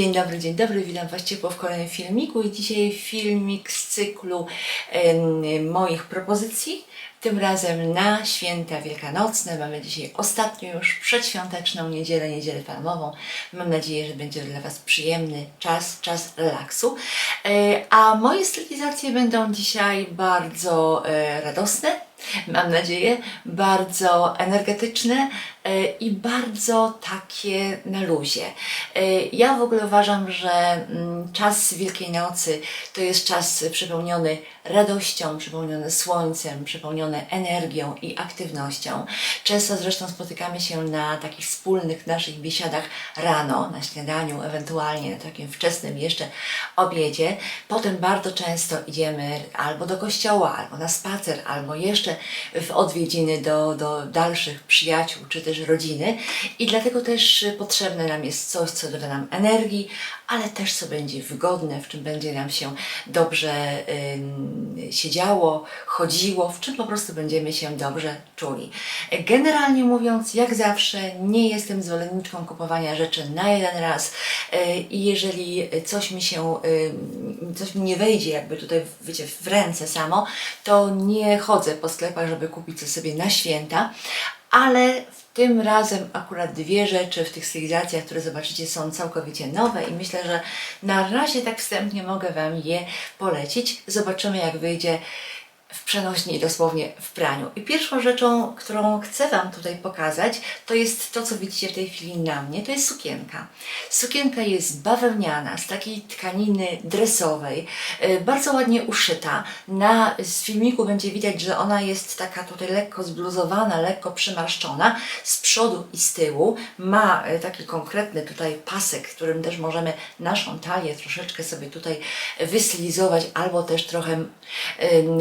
Dzień dobry, dzień dobry, witam Was ciepło w kolejnym filmiku i dzisiaj filmik z cyklu em, moich propozycji. Tym razem na święta wielkanocne. Mamy dzisiaj ostatnią już przedświąteczną niedzielę, niedzielę palmową. Mam nadzieję, że będzie dla Was przyjemny czas, czas relaksu. E, A moje stylizacje będą dzisiaj bardzo e, radosne, mam nadzieję, bardzo energetyczne i bardzo takie na luzie. E, Ja w ogóle uważam, że mm, czas Wielkiej Nocy to jest czas przepełniony radością, przepełniony słońcem, przepełniony energią i aktywnością. Często zresztą spotykamy się na takich wspólnych naszych biesiadach rano, na śniadaniu, ewentualnie na takim wczesnym jeszcze obiedzie. Potem bardzo często idziemy albo do kościoła, albo na spacer, albo jeszcze w odwiedziny do, do dalszych przyjaciół czy też rodziny. I dlatego też potrzebne nam jest coś, co doda nam energii, ale też co będzie wygodne, w czym będzie nam się dobrze ym, siedziało, chodziło, w czym po prostu będziemy się dobrze czuli. Generalnie mówiąc, jak zawsze, nie jestem zwolenniczką kupowania rzeczy na jeden raz yy, i jeżeli coś mi się, yy, coś mi nie wejdzie jakby tutaj, wiecie, w ręce samo, to nie chodzę po sklepach, żeby kupić to sobie na święta, ale w tym razem akurat dwie rzeczy w tych stylizacjach, które zobaczycie, są całkowicie nowe i myślę, że na razie tak wstępnie mogę Wam je polecić. Zobaczymy, jak wyjdzie w przenośni dosłownie w praniu. I pierwszą rzeczą, którą chcę Wam tutaj pokazać, to jest to, co widzicie w tej chwili na mnie, to jest sukienka. Sukienka jest bawełniana, z takiej tkaniny dresowej, e, bardzo ładnie uszyta. Na z filmiku będzie widać, że ona jest taka tutaj lekko zbluzowana, lekko przymarszczona z przodu i z tyłu. Ma e, taki konkretny tutaj pasek, którym też możemy naszą talię troszeczkę sobie tutaj wystylizować, albo też trochę em,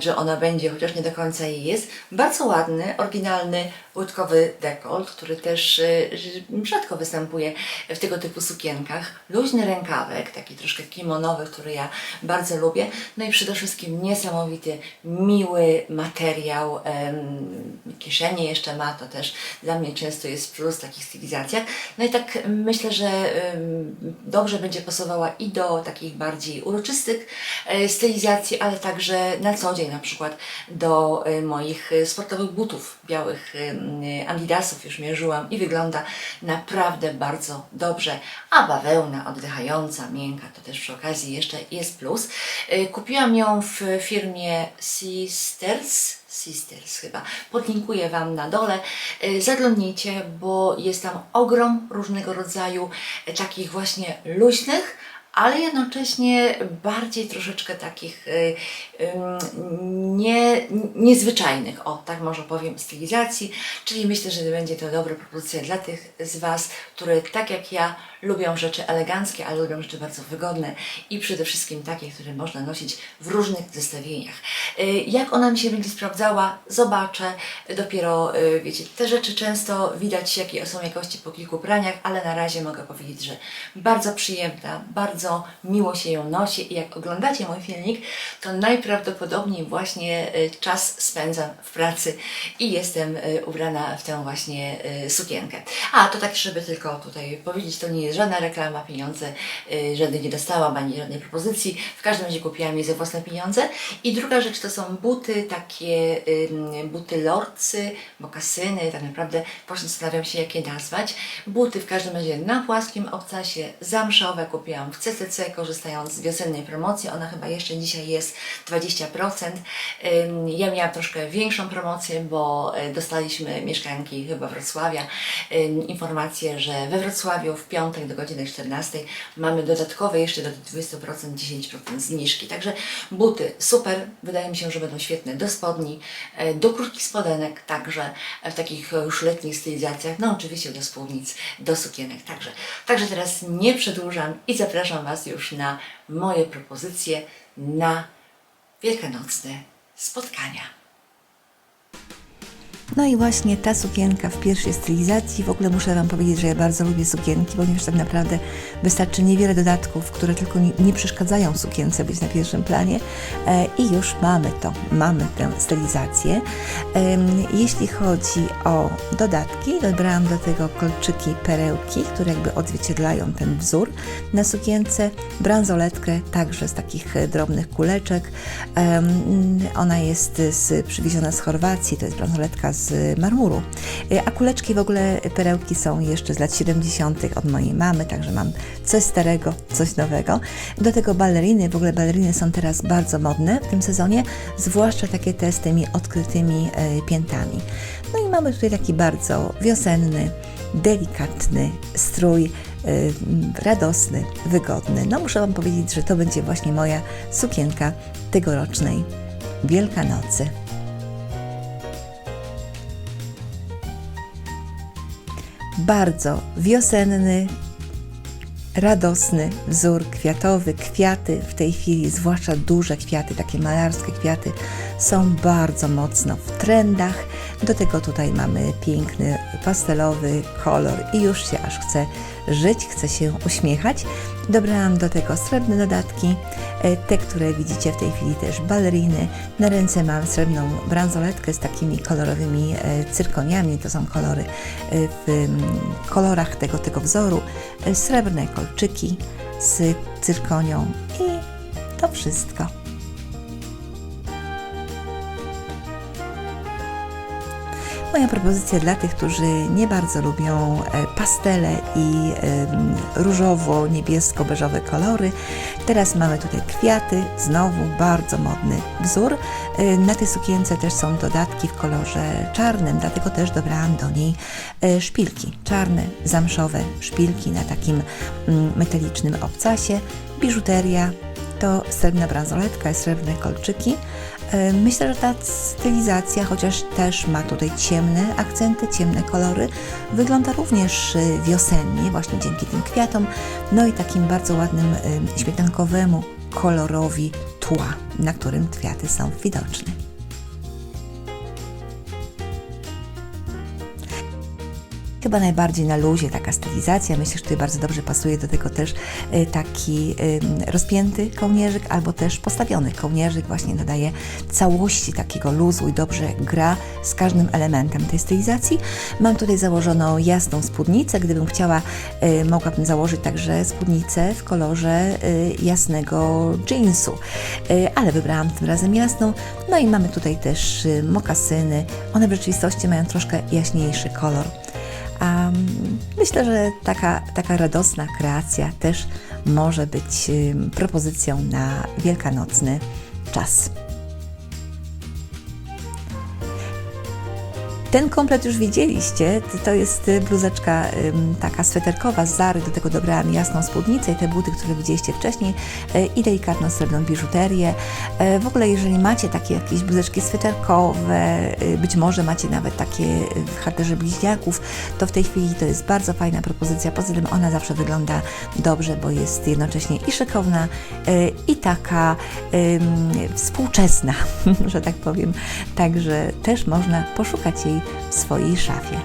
że ona będzie, chociaż nie do końca jej jest. Bardzo ładny, oryginalny, łódkowy dekolt, który też e, rzadko występuje w tego typu sukienkach. Luźny rękawek, taki troszkę kimonowy, który ja bardzo lubię. No i przede wszystkim niesamowity, miły materiał. Kieszenie jeszcze ma, to też dla mnie często jest plus w takich stylizacjach. No i tak myślę, że dobrze będzie pasowała i do takich bardziej uroczystych e, stylizacji, ale także na co dzień, na przykład do e, moich e, sportowych butów białych em, Adidasów już mierzyłam i wygląda naprawdę bardzo dobrze. A bawełna oddychająca, miękka, to też przy okazji jeszcze jest plus. Kupiłam ją w firmie Sisters, Sisters chyba. Podlinkuję Wam na dole. Zaglądnijcie, bo jest tam ogrom różnego rodzaju takich właśnie luźnych, ale jednocześnie bardziej troszeczkę takich y, nie, niezwyczajnych, o tak może powiem, stylizacji, czyli myślę, że będzie to dobra propozycja dla tych z Was, które tak jak ja lubią rzeczy eleganckie, ale lubią rzeczy bardzo wygodne i przede wszystkim takie, które można nosić w różnych zestawieniach. Y, Jak ona mi się będzie sprawdzała, zobaczę. Dopiero, y, wiecie, te rzeczy często widać, jakie są jakości po kilku praniach, ale na razie mogę powiedzieć, że bardzo przyjemna, bardzo miło się ją nosi i jak oglądacie mój filmik, to najprawdopodobniej właśnie y, czas spędzam w pracy i jestem ubrana w tę właśnie sukienkę. A, to tak, żeby tylko tutaj powiedzieć, to nie jest żadna reklama, pieniądze y, żadnych nie dostałam, ani żadnej propozycji. W każdym razie kupiłam je za własne pieniądze. I druga rzecz to są buty, takie buty lorcy, mokasyny, tak naprawdę właśnie zastanawiam się, jak je nazwać. Buty w każdym razie na płaskim obcasie, zamszowe kupiłam w CCC, korzystając z wiosennej promocji. Ona chyba jeszcze dzisiaj jest 20%. Ym, Ja miałam troszkę większą promocję, bo e, dostaliśmy mieszkanki chyba Wrocławia informację, że we Wrocławiu w piątek do godziny 14 mamy dodatkowe jeszcze do 20% 10% zniżki. Także buty super, wydaje mi się, że będą świetne do spodni, e, do krótkich spodenek, także w takich już letnich stylizacjach, no oczywiście do spódnic, do sukienek. Także, także teraz nie przedłużam i zapraszam Was już na moje propozycje na wielkanocne spotkania. No i właśnie ta sukienka w pierwszej stylizacji, w ogóle muszę Wam powiedzieć, że ja bardzo lubię sukienki, ponieważ tak naprawdę wystarczy niewiele dodatków, które tylko nie, przeszkadzają sukience być na pierwszym planie e, i już mamy to, mamy tę stylizację. Jeśli chodzi o dodatki, dobrałam do tego kolczyki, perełki, które jakby odzwierciedlają ten wzór na sukience, bransoletkę także z takich e, drobnych kuleczek. Ona jest z, przywieziona z Chorwacji, to jest bransoletka z marmuru. E, A kuleczki w ogóle, perełki są jeszcze z lat 70. od mojej mamy, także mam coś starego, coś nowego. Do tego baleriny, w ogóle baleriny są teraz bardzo modne w tym sezonie, zwłaszcza takie te z tymi odkrytymi e, piętami. No i mamy tutaj taki bardzo wiosenny, delikatny strój, e, radosny, wygodny. No muszę Wam powiedzieć, że to będzie właśnie moja sukienka tegorocznej Wielkanocy. Bardzo wiosenny, radosny wzór kwiatowy. Kwiaty w tej chwili, zwłaszcza duże kwiaty, takie malarskie kwiaty, są bardzo mocno w trendach. Do tego tutaj mamy piękny pastelowy kolor i już się aż chce żyć, chce się uśmiechać. Dobrałam do tego srebrne dodatki, e, te, które widzicie w tej chwili też baleriny. Na ręce mam srebrną bransoletkę z takimi kolorowymi e, cyrkoniami, to są kolory e, w kolorach tego, tego wzoru. Srebrne kolczyki z cyrkonią i to wszystko. Moja propozycja dla tych, którzy nie bardzo lubią e, pastele i różowo-niebiesko-beżowe kolory. Teraz mamy tutaj kwiaty, znowu bardzo modny wzór. E, Na tej sukience też są dodatki w kolorze czarnym, dlatego też dobrałam do niej e, szpilki. Czarne, zamszowe szpilki na takim mm, metalicznym obcasie. Biżuteria to srebrna bransoletka i srebrne kolczyki. E, Myślę, że ta stylizacja, chociaż też ma tutaj ciemne akcenty, ciemne kolory, wygląda również e, wiosennie, właśnie dzięki tym kwiatom, no i takim bardzo ładnym e, śmietankowemu kolorowi tła, na którym kwiaty są widoczne. Chyba najbardziej na luzie taka stylizacja. Myślę, że tutaj bardzo dobrze pasuje do tego też y, taki rozpięty kołnierzyk albo też postawiony kołnierzyk. Właśnie nadaje całości takiego luzu i dobrze gra z każdym elementem tej stylizacji. Mam tutaj założoną jasną spódnicę. Gdybym chciała, y, mogłabym założyć także spódnicę w kolorze y, jasnego jeansu, ale wybrałam tym razem jasną. No i mamy tutaj też mokasyny. One w rzeczywistości mają troszkę jaśniejszy kolor. Myślę, że taka, taka radosna kreacja też może być propozycją na wielkanocny czas. Ten komplet już widzieliście, to- jest y, bluzeczka taka sweterkowa z Zary, do tego dobrałam jasną spódnicę i te buty, które widzieliście wcześniej y, i delikatną srebrną biżuterię. Y, W ogóle jeżeli macie takie jakieś bluzeczki sweterkowe, być może macie nawet takie w charakterze bliźniaków, to w tej chwili to jest bardzo fajna propozycja. Poza tym ona zawsze wygląda dobrze, bo jest jednocześnie i szykowna, i taka współczesna, że tak powiem. Także też można poszukać jej w swojej szafie.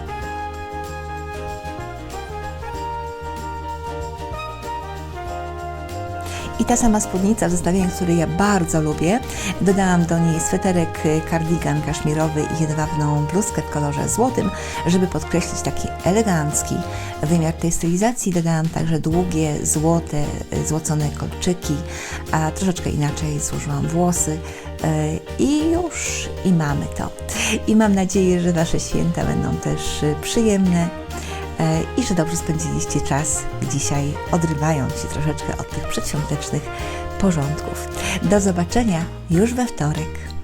I ta sama spódnica w zestawieniu, który ja bardzo lubię. Dodałam do niej sweterek, y, kardigan kaszmirowy i jedwabną bluzkę w kolorze złotym, żeby podkreślić taki elegancki wymiar tej stylizacji. Dodałam także długie, złote, y, złocone kolczyki, a troszeczkę inaczej złożyłam włosy. Y, I już, i mamy to. I mam nadzieję, że Wasze święta będą też y, przyjemne e, i że dobrze spędziliście czas dzisiaj, odrywając się troszeczkę od tych przedświątecznych porządków. Do zobaczenia już we wtorek.